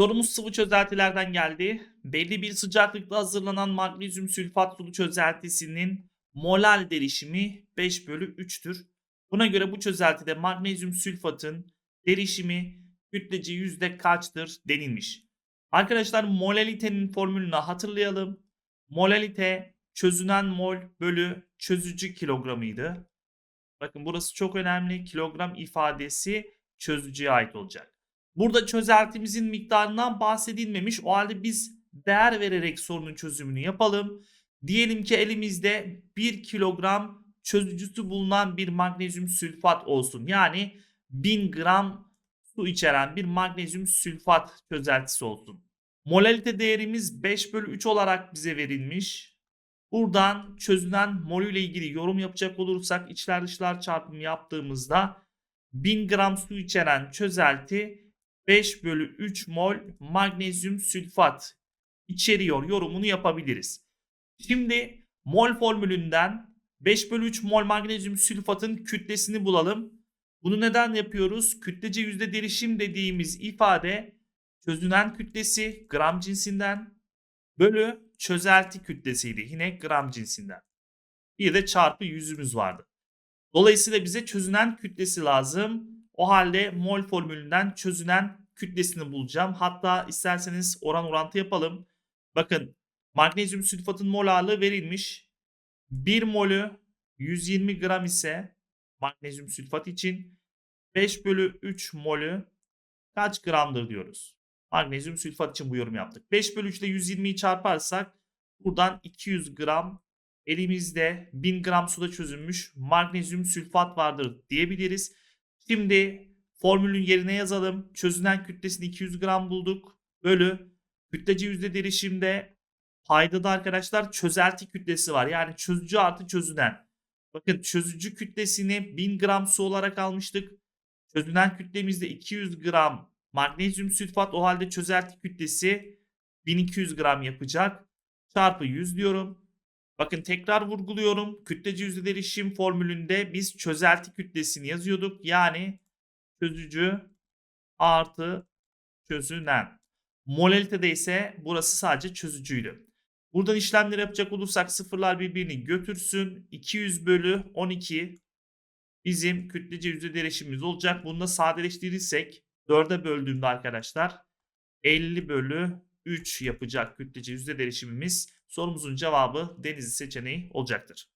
Sorumuz sıvı çözeltilerden geldi. Belli bir sıcaklıkta hazırlanan magnezyum sülfat sulu çözeltisinin molal derişimi 5 bölü 3'tür. Buna göre bu çözeltide magnezyum sülfatın derişimi kütlece yüzde kaçtır denilmiş. Arkadaşlar molalitenin formülünü hatırlayalım. Molalite çözünen mol bölü çözücü kilogramıydı. Bakın burası çok önemli. Kilogram ifadesi çözücüye ait olacak. Burada çözeltimizin miktarından bahsedilmemiş. O halde biz değer vererek sorunun çözümünü yapalım. Diyelim ki elimizde 1 kilogram çözücüsü bulunan bir magnezyum sülfat olsun. Yani 1000 gram su içeren bir magnezyum sülfat çözeltisi olsun. Molalite değerimiz 5 bölü 3 olarak bize verilmiş. Buradan çözünen molü ile ilgili yorum yapacak olursak içler dışlar çarpımı yaptığımızda 1000 gram su içeren çözelti 5 bölü 3 mol magnezyum sülfat içeriyor yorumunu yapabiliriz. Şimdi mol formülünden 5 bölü 3 mol magnezyum sülfatın kütlesini bulalım. Bunu neden yapıyoruz? Kütlece yüzde derişim dediğimiz ifade çözünen kütlesi gram cinsinden bölü çözelti kütlesiydi. Yine gram cinsinden. Bir de çarpı yüzümüz vardı. Dolayısıyla bize çözünen kütlesi lazım. O halde mol formülünden çözünen kütlesini bulacağım. Hatta isterseniz oran orantı yapalım. Bakın magnezyum sülfatın mol ağırlığı verilmiş. 1 molü 120 gram ise magnezyum sülfat için 5 bölü 3 molü kaç gramdır diyoruz. Magnezyum sülfat için bu yorum yaptık. 5 bölü 3 ile 120'yi çarparsak buradan 200 gram elimizde 1000 gram suda çözülmüş magnezyum sülfat vardır diyebiliriz. Şimdi formülün yerine yazalım. Çözünen kütlesini 200 gram bulduk. Bölü kütlece yüzde derişimde paydada arkadaşlar çözelti kütlesi var. Yani çözücü artı çözünen. Bakın çözücü kütlesini 1000 gram su olarak almıştık. Çözünen kütlemizde 200 gram magnezyum sülfat. O halde çözelti kütlesi 1200 gram yapacak. Çarpı 100 diyorum. Bakın tekrar vurguluyorum. Kütlece yüzde derişim formülünde biz çözelti kütlesini yazıyorduk. Yani çözücü artı çözünen. Molalitede ise burası sadece çözücüydü. Buradan işlemleri yapacak olursak sıfırlar birbirini götürsün. 200 bölü 12 bizim kütlece yüzde derişimimiz olacak. Bunu da sadeleştirirsek 4'e böldüğümde arkadaşlar 50 bölü 3 yapacak kütlece yüzde derişimimiz. Sorumuzun cevabı Denizli seçeneği olacaktır.